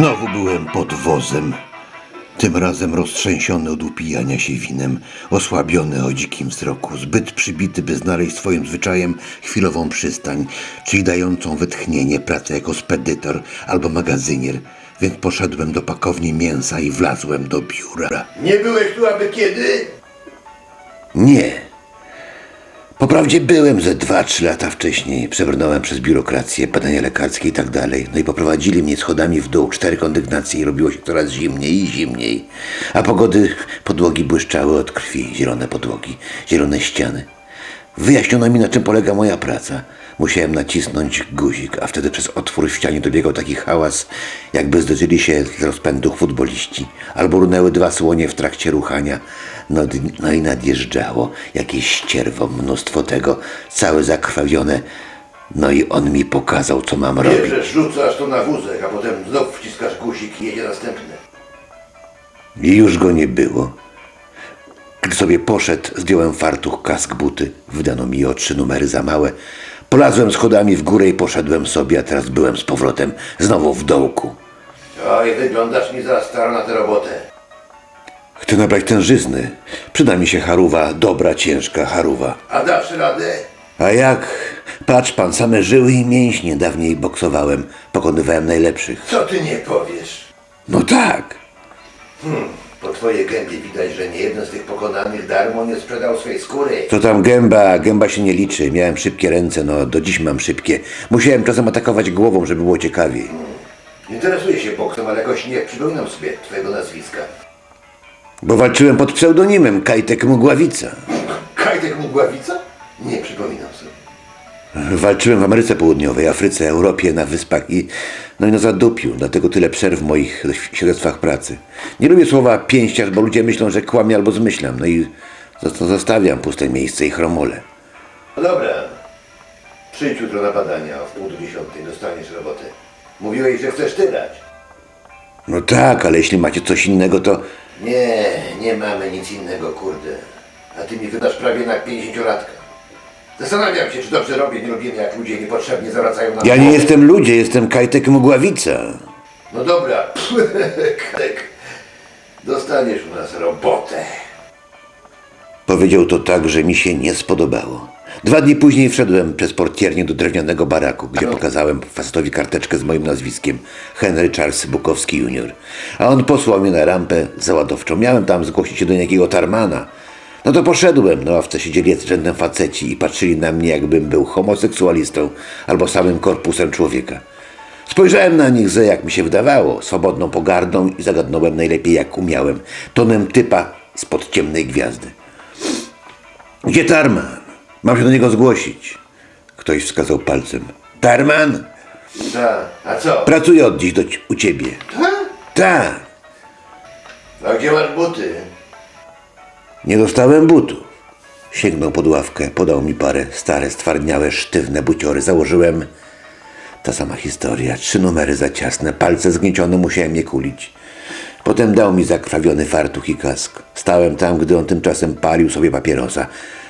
Znowu byłem pod wozem. Tym razem roztrzęsiony od upijania się winem, osłabiony o dzikim wzroku, zbyt przybity, by znaleźć swoim zwyczajem chwilową przystań, czyli dającą wytchnienie pracę jako spedytor albo magazynier, więc poszedłem do pakowni mięsa i wlazłem do biura. Nie byłeś tu aby kiedy? Nie. Poprawdzie byłem ze dwa, trzy lata wcześniej. Przebrnąłem przez biurokrację, badania lekarskie i tak dalej. No i poprowadzili mnie schodami w dół, cztery kondygnacje i robiło się coraz zimniej i zimniej. A pogody, podłogi błyszczały od krwi, zielone podłogi, zielone ściany. Wyjaśniono mi, na czym polega moja praca. Musiałem nacisnąć guzik, a wtedy przez otwór w ścianie dobiegał taki hałas, jakby zderzyli się z rozpędu futboliści, albo runęły dwa słonie w trakcie ruchania. No, no i nadjeżdżało jakieś ścierwo, mnóstwo tego, całe zakrwawione. No i on mi pokazał, co mam robić. Bierzesz, rzucasz to na wózek, a potem znów wciskasz guzik i jedzie następny. I już go nie było. Gdy sobie poszedł, zdjąłem fartuch, kask, buty. Wydano mi o trzy numery za małe. Polazłem schodami w górę i poszedłem sobie, a teraz byłem z powrotem znowu w dołku. Oj, wyglądasz mi za staro na tę robotę. Chcę nabrać tężyzny. Przyda mi się haruwa, dobra, ciężka haruwa. A dasz radę? A jak? Patrz pan, same żyły i mięśnie. Dawniej boksowałem, pokonywałem najlepszych. Co ty nie powiesz? No tak. Po twojej gębie widać, że nie jeden z tych pokonanych darmo nie sprzedał swej skóry. To tam gęba, gęba się nie liczy. Miałem szybkie ręce, no do dziś mam szybkie. Musiałem czasem atakować głową, żeby było ciekawiej. Interesuję się boksem, ale jakoś nie przypominam sobie twojego nazwiska. Bo walczyłem pod pseudonimem Kajtek Mugławica. Kajtek Mugławica? Nie przypominam sobie. Walczyłem w Ameryce Południowej, Afryce, Europie, na wyspach i no i na zadupiu, dlatego tyle przerw w moich świadectwach pracy. Nie lubię słowa pięściarz, bo ludzie myślą, że kłamię albo zmyślam, no i zostawiam puste miejsce i chromole. No dobra. Przyjdź jutro na badania, o wpół do dziesiątej dostaniesz robotę. Mówiłeś, że chcesz tyrać. No tak, ale jeśli macie coś innego, to Nie, nie mamy nic innego, kurde. A ty mi wydasz prawie na 50-latka. Zastanawiam się, czy dobrze robię, nie lubimy, jak ludzie niepotrzebnie zawracają na ja nie jestem ludzie, jestem Kajtek Mugławica. No dobra, Kajtek. Dostaniesz u nas robotę. Powiedział to tak, że mi się nie spodobało. Dwa dni później wszedłem przez portiernię do drewnianego baraku, gdzie pokazałem facetowi karteczkę z moim nazwiskiem Henry Charles Bukowski Jr. A on posłał mnie na rampę załadowczą. Miałem tam zgłosić się do niejakiego tarmana. No to poszedłem. Na ławce siedzieli rzędem faceci i patrzyli na mnie, jakbym był homoseksualistą albo samym korpusem człowieka. Spojrzałem na nich ze, jak mi się wydawało, swobodną pogardą i zagadnąłem najlepiej jak umiałem, tonem typa spod ciemnej gwiazdy. Gdzie Tarman? Mam się do niego zgłosić. Ktoś wskazał palcem. Tarman? Ta, a co? Pracuję od dziś do, u ciebie. Ta? Tak. A gdzie masz buty? Nie dostałem butów. Sięgnął pod ławkę, podał mi parę stare, stwardniałe, sztywne buciory. Założyłem... Ta sama historia. Trzy numery za ciasne, palce zgniecione, musiałem je kulić. Potem dał mi zakrwawiony fartuch i kask. Stałem tam, gdy on tymczasem palił sobie papierosa.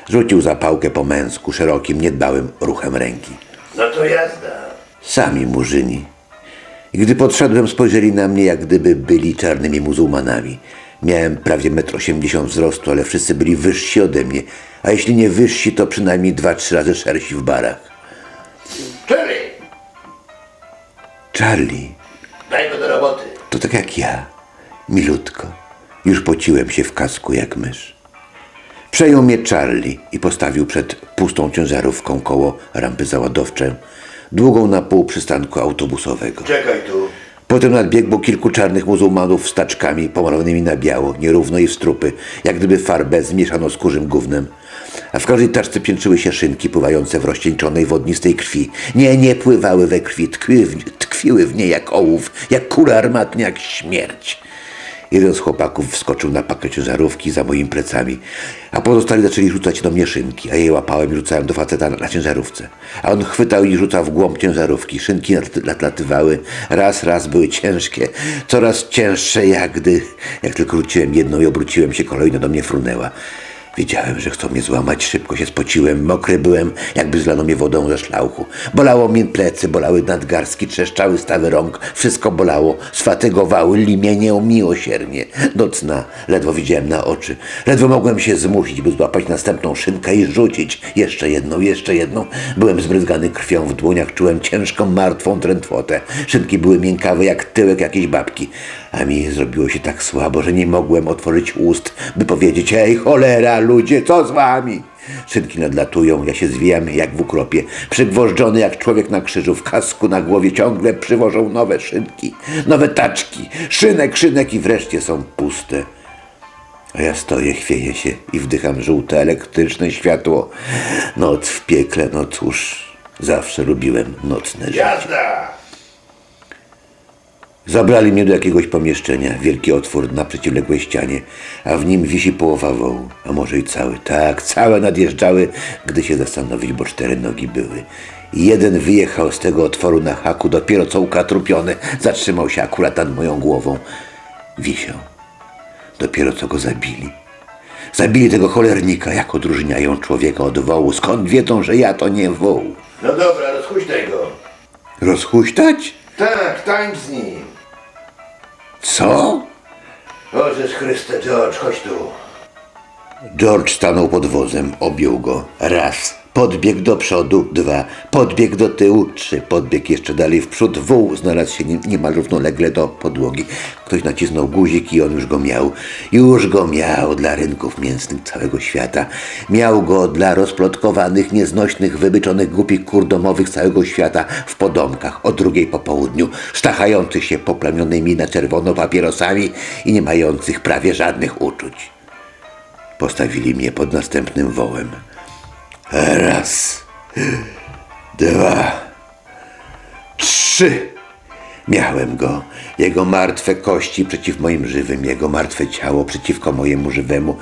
Rzucił zapałkę po męsku, szerokim, niedbałym ruchem ręki. No to jazda. Sami murzyni. I gdy podszedłem, spojrzeli na mnie, jak gdyby byli czarnymi muzułmanami. Miałem prawie 1,80 m wzrostu, ale wszyscy byli wyżsi ode mnie, a jeśli nie wyżsi, to przynajmniej dwa, trzy razy szersi w barach. Czyli, Charlie, daj go do roboty. to tak jak ja, milutko. Już pociłem się w kasku jak mysz. Przejął mnie Charlie i postawił przed pustą ciężarówką koło rampy załadowczej, długą na pół przystanku autobusowego. Czekaj tu. Potem nadbiegło kilku czarnych muzułmanów z taczkami pomalowanymi na biało, nierówno i w strupy, jak gdyby farbę zmieszano z kurzym gównem. A w każdej taczce piętrzyły się szynki pływające w rozcieńczonej, wodnistej krwi. Nie, nie pływały we krwi, tkwiły w, tkwiły w niej jak ołów, jak kule armatne, jak śmierć. Jeden z chłopaków wskoczył na pakę ciężarówki za moimi plecami, a pozostali zaczęli rzucać do mnie szynki, a je łapałem i rzucałem do faceta na, na ciężarówce. A on chwytał i rzucał w głąb ciężarówki. Szynki natlatywały, raz, raz były ciężkie, coraz cięższe, jak gdy, jak tylko rzuciłem jedną i obróciłem się, kolejna do mnie frunęła. Wiedziałem, że chcą mnie złamać, szybko się spociłem, mokry byłem, jakby zlano mnie wodą ze szlauchu. Bolało mnie plecy, bolały nadgarstki, trzeszczały stawy rąk, wszystko bolało, sfatygowały, limienie miłosiernie. Nocna, ledwo widziałem na oczy, ledwo mogłem się zmusić, by złapać następną szynkę i rzucić. Jeszcze jedną, jeszcze jedną. Byłem zbryzgany krwią w dłoniach, czułem ciężką, martwą drętwotę. Szynki były miękkawe jak tyłek jakiejś babki. A mi zrobiło się tak słabo, że nie mogłem otworzyć ust, by powiedzieć: Ej, cholera, ludzie, co z wami? Szynki nadlatują, ja się zwijam jak w ukropie. Przygwożdżony jak człowiek na krzyżu, w kasku na głowie ciągle przywożą nowe szynki, nowe taczki, szynek, szynek i wreszcie są puste. A ja stoję, chwieję się i wdycham żółte elektryczne światło. Noc w piekle, no cóż, zawsze lubiłem nocne życie. Jazda! Zabrali mnie do jakiegoś pomieszczenia, wielki otwór na przeciwległej ścianie, a w nim wisi połowa wołu, a może i cały. Tak, całe nadjeżdżały, gdy się zastanowić, bo cztery nogi były. Jeden wyjechał z tego otworu na haku, dopiero co ukatrupiony, zatrzymał się akurat nad moją głową. Wisiał. Dopiero co go zabili. Zabili tego cholernika, jak odróżniają człowieka od wołu. Skąd wiedzą, że ja to nie woł? No dobra, rozchuśtaj go. Rozhuśtać? Tak, tańcz z nim. Co? Jezus Chryste, George, chodź tu. George stanął pod wozem, objął go. Raz. Podbiegł do przodu, dwa. Podbiegł do tyłu, trzy. Podbiegł jeszcze dalej w przód. Wół znalazł się nie- niemal równolegle do podłogi. Ktoś nacisnął guzik i on już go miał. Już go miał dla rynków mięsnych całego świata. Miał go dla rozplotkowanych, nieznośnych, wybyczonych głupich kur domowych całego świata w podomkach o drugiej po południu, sztachających się poplamionymi na czerwono papierosami i nie mających prawie żadnych uczuć. Postawili mnie pod następnym wołem. Raz, dwa, trzy. Miałem go. Jego martwe kości przeciw moim żywym, jego martwe ciało przeciwko mojemu żywemu.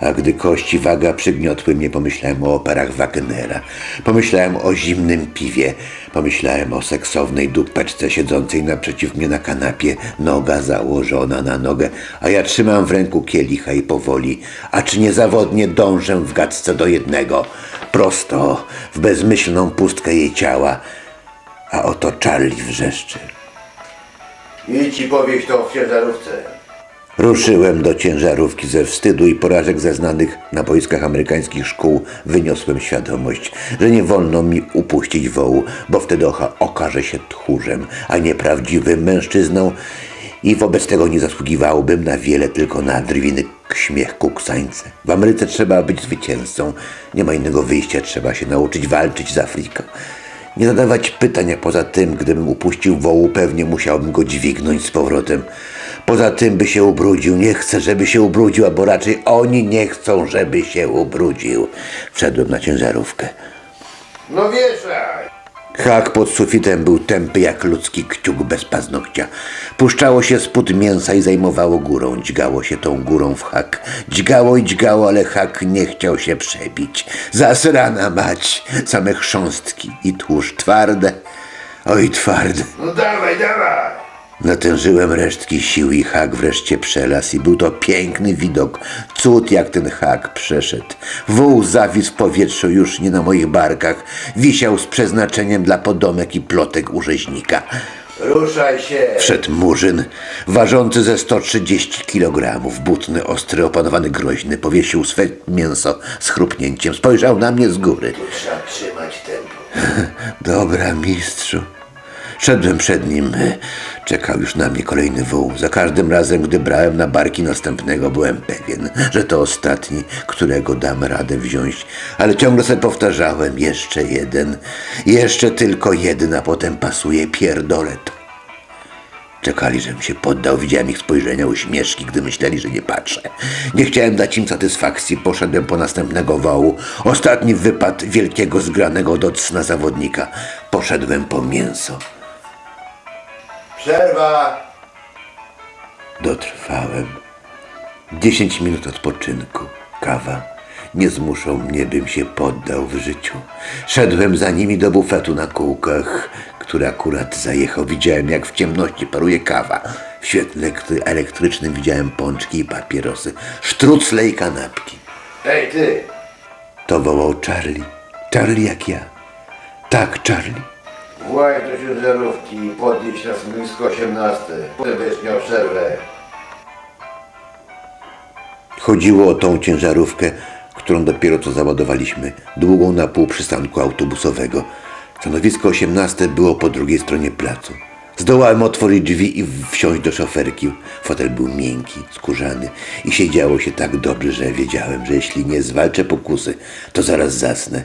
A gdy kości waga przygniotły mnie, pomyślałem o operach Wagnera. Pomyślałem o zimnym piwie. Pomyślałem o seksownej dupeczce siedzącej naprzeciw mnie na kanapie, noga założona na nogę, a ja trzymam w ręku kielicha i powoli, a czy niezawodnie dążę w gadce do jednego, prosto w bezmyślną pustkę jej ciała, a oto Charlie wrzeszczy. Idź i powieś to w ciężarówce. Ruszyłem do ciężarówki ze wstydu i porażek zeznanych na boiskach amerykańskich szkół. Wyniosłem świadomość, że nie wolno mi upuścić wołu, bo wtedy ocha okaże się tchórzem, a nie prawdziwym mężczyzną i wobec tego nie zasługiwałbym na wiele, tylko na drwiny śmiech kuksańce. W Ameryce trzeba być zwycięzcą. Nie ma innego wyjścia, trzeba się nauczyć walczyć z Afryką. Nie zadawać pytań, a poza tym, gdybym upuścił wołu, pewnie musiałbym go dźwignąć z powrotem. Poza tym by się ubrudził. Nie chcę, żeby się ubrudził, albo raczej oni nie chcą, żeby się ubrudził. Wszedłem na ciężarówkę. No wieszaj. Hak pod sufitem był tępy jak ludzki kciuk bez paznokcia. Puszczało się spód mięsa i zajmowało górą. Dźgało się tą górą w hak. Dźgało i dźgało, ale hak nie chciał się przebić. Zasrana mać. Same chrząstki i tłuszcz twarde. Oj, twarde. No dawaj, dawaj. Natężyłem resztki sił i hak wreszcie przelazł i był to piękny widok. Cud jak ten hak przeszedł. Wół zawisł w powietrzu już nie na moich barkach. Wisiał z przeznaczeniem dla podomek i plotek u rzeźnika. Ruszaj się. Wszedł murzyn, ważący ze 130 kg, butny, ostry, opanowany, groźny, powiesił swe mięso z chrupnięciem, spojrzał na mnie z góry. Tu trzeba trzymać tempo. Dobra, mistrzu. Szedłem przed nim. Czekał już na mnie kolejny wół. Za każdym razem, gdy brałem na barki następnego, byłem pewien, że to ostatni, którego dam radę wziąć. Ale ciągle sobie powtarzałem, jeszcze jeden, jeszcze tylko jeden, a potem pasuje pierdolę to. Czekali, żebym się poddał, widziałem ich spojrzenia, uśmieszki, gdy myśleli, że nie patrzę. Nie chciałem dać im satysfakcji, poszedłem po następnego wołu. Ostatni wypad wielkiego, zgranego do cna zawodnika. Poszedłem po mięso. Przerwa. Dotrwałem. Dziesięć minut odpoczynku. Kawa. Nie zmuszą mnie, bym się poddał w życiu. Szedłem za nimi do bufetu na kółkach, który akurat zajechał. Widziałem, jak w ciemności paruje kawa. W świetle elektry- elektrycznym widziałem pączki i papierosy, sztrucle i kanapki. Ej, ty! To wołał Charlie. Charlie jak ja. Tak, Charlie. Właj do ciężarówki i podjedź na stanowisko 18. Potem będziesz miał przerwę. Chodziło o tą ciężarówkę, którą dopiero co załadowaliśmy, długą na pół przystanku autobusowego. Stanowisko 18 było po drugiej stronie placu. Zdołałem otworzyć drzwi i wsiąść do szoferki. Fotel był miękki, skórzany i siedziało się tak dobrze, że wiedziałem, że jeśli nie zwalczę pokusy, to zaraz zasnę.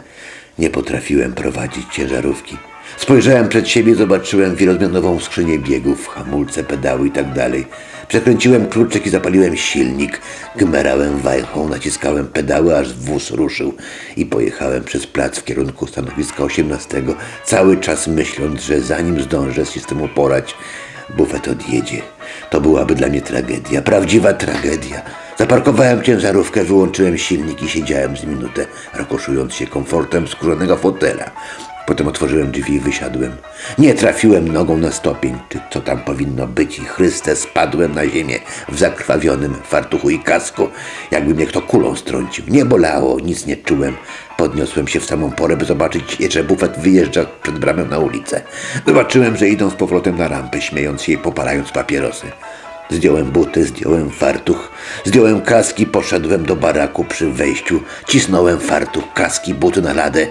Nie potrafiłem prowadzić ciężarówki. Spojrzałem przed siebie zobaczyłem wielozmianową skrzynię biegów, hamulce, pedały i tak. Przekręciłem kluczyk i zapaliłem silnik. Gmerałem wajchą, naciskałem pedały, aż wóz ruszył i pojechałem przez plac w kierunku stanowiska 18, cały czas myśląc, że zanim zdążę się z tym uporać, bufet odjedzie. To byłaby dla mnie tragedia, prawdziwa tragedia. Zaparkowałem ciężarówkę, wyłączyłem silnik i siedziałem z minutę, rokoszując się komfortem skórzanego fotela. Potem otworzyłem drzwi i wysiadłem. Nie trafiłem nogą na stopień, czy co tam powinno być i chryste spadłem na ziemię w zakrwawionym fartuchu i kasku, jakby mnie kto kulą strącił. Nie bolało, nic nie czułem. Podniosłem się w samą porę, by zobaczyć, że bufet wyjeżdża przed bramę na ulicę. Zobaczyłem, że idą z powrotem na rampę, śmiejąc się i popalając papierosy. Zdjąłem buty, zdjąłem fartuch, zdjąłem kaski, poszedłem do baraku przy wejściu, cisnąłem fartuch, kaski, buty na ladę.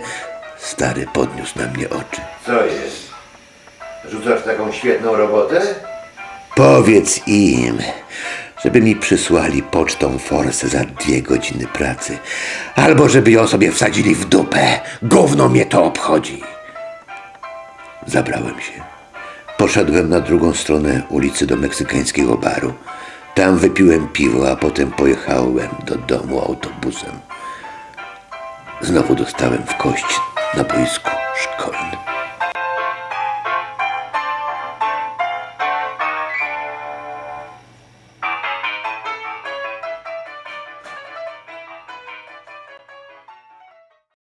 Stary podniósł na mnie oczy. Co jest? Rzucasz taką świetną robotę? Powiedz im, żeby mi przysłali pocztą forsę za dwie godziny pracy, albo żeby ją sobie wsadzili w dupę. Gówno mnie to obchodzi. Zabrałem się. Poszedłem na drugą stronę ulicy do meksykańskiego baru. Tam wypiłem piwo, a potem pojechałem do domu autobusem. Znowu dostałem w kość na boisku szkolnym.